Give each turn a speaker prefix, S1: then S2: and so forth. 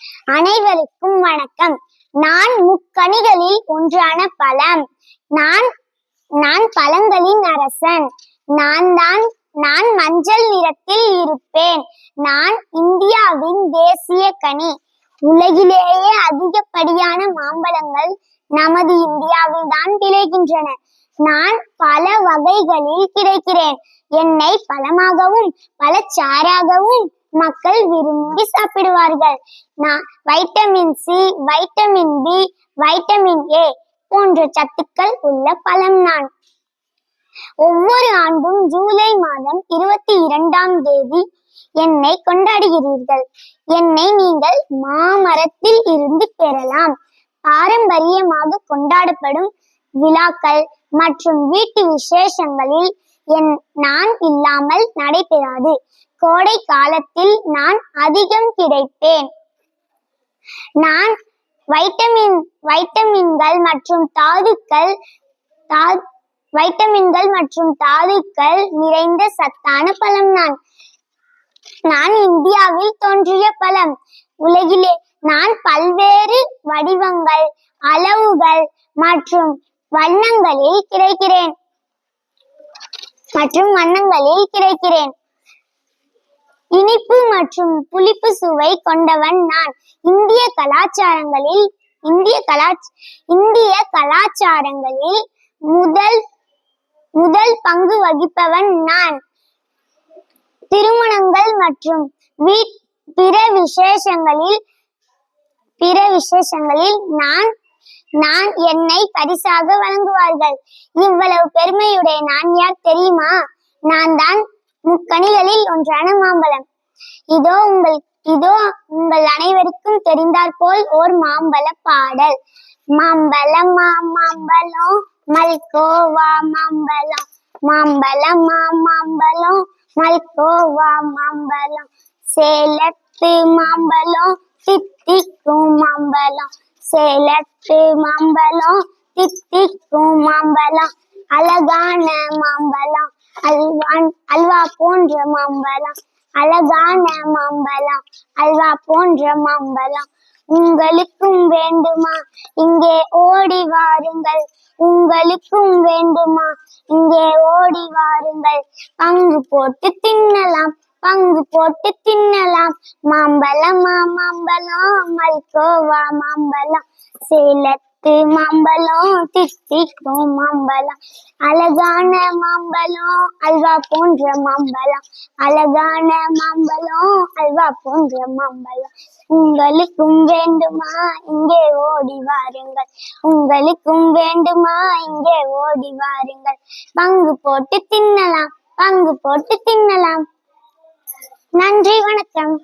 S1: அனைவருக்கும் வணக்கம். நான் முக்கணிகளில் ஒன்றான பழம். நான் நான் பழங்களின் அரசன். நான் தான் நான் மஞ்சள் நிறத்தில் இருப்பேன். நான் இந்தியாவின் தேசிய கனி. உலகிலேயே அதிகப்படியான மாம்பழங்கள் நமது இந்தியாவில் தான் விளைகின்றன. நான் பல வகைகளில் கிடைக்கிறேன். என்னை பழமாகவும் பழச்சாறாகவும் மக்கள் விரும்பி சாப்பிடுவார்கள். நான் vitamin C vitamin B vitamin A போன்ற சத்துக்கள் உள்ள பழம் நான். ஒவ்வொரு ஆண்டும் ஜூலை மாதம் இருபத்தி இரண்டாம் தேதி என்னை கொண்டாடுகிறீர்கள். என்னை நீங்கள் மாமரத்தில் இருந்து பெறலாம். பாரம்பரியமாக கொண்டாடப்படும் விழாக்கள் மற்றும் வீட்டு விசேஷங்களில் என் நான் இல்லாமல் நடைபெறாது. கோடை காலத்தில் நான் அதிகம் கிடைப்பேன். நான் வைட்டமின் வைட்டமின்கள் மற்றும் தாதுக்கள் தா வைட்டமின்கள் மற்றும் தாதுக்கள் நிறைந்த சத்தான பழம் நான். நான் இந்தியாவில் தோன்றிய பழம். உலகிலே நான் பல்வேறு வடிவங்கள் அளவுகள் மற்றும் வண்ணங்களில் கிடைக்கிறேன். மற்றும் வண்ணங்களில் கிடைக்கிறேன். இனிப்பு மற்றும் புளிப்பு சுவை கொண்டவன் நான். இந்திய கலாச்சாரங்களில் இந்திய கலா இந்திய கலாச்சாரங்களில் முதல் முதல் பங்கு வகிப்பவன் நான். திருமணங்கள் மற்றும் வீட் பிற விசேஷங்களில் பிற விசேஷங்களில் நான் நான் என்னை பரிசாக வழங்குவார்கள். இவ்வளவு பெருமையுடைய நான் யார் தெரியுமா? நான் தான் முக்கணிகளில் ஒன்றான மாம்பழம். இதோ உங்கள் இதோ உங்கள் அனைவருக்கும் தெரிந்தாற் போல் ஓர் மாம்பழ பாடல். மாம்பழம் மா மாம்பழம் மல்கோவா மாம்பழம். மாம்பழம் மா மாம்பழம் மல்கோவா மாம்பழம். சேலத்து மாம்பழம் தித்திக்கும் மாம்பழம். சேலத்து மாம்பழம் தித்திக்கும் மாம்பழம். அழகான மாம்பழம். அல்வான் அல்வா போன்ற மாம்பழம் அழகான மாம்பழம் அல்வா போன்ற மாம்பழம். உங்களுக்கும் வேண்டுமா? இங்கே ஓடி வாருங்கள். உங்களுக்கும் வேண்டுமா? இங்கே ஓடி வாருங்கள். பங்கு போட்டு தின்னலாம் பங்கு போட்டு தின்னலாம். மாம்பழமா மா மாம்பழம் மல்கோவா மாம்பழம். சேலத்து மாம்பழம் தித்திக்கும் மாம்பழம் அழகான மாம்பழம் அல்வா போன்ற மாம்பழம் அழகான மாம்பழம் அல்வா போன்ற மாம்பழம் உங்களுக்கும் வேண்டுமா இங்கே ஓடி வாருங்கள். உங்களுக்கும் வேண்டுமா இங்கே ஓடி வாருங்கள். பங்கு போட்டு தின்னலாம் பங்கு போட்டு தின்னலாம். நன்றி வணக்கம்.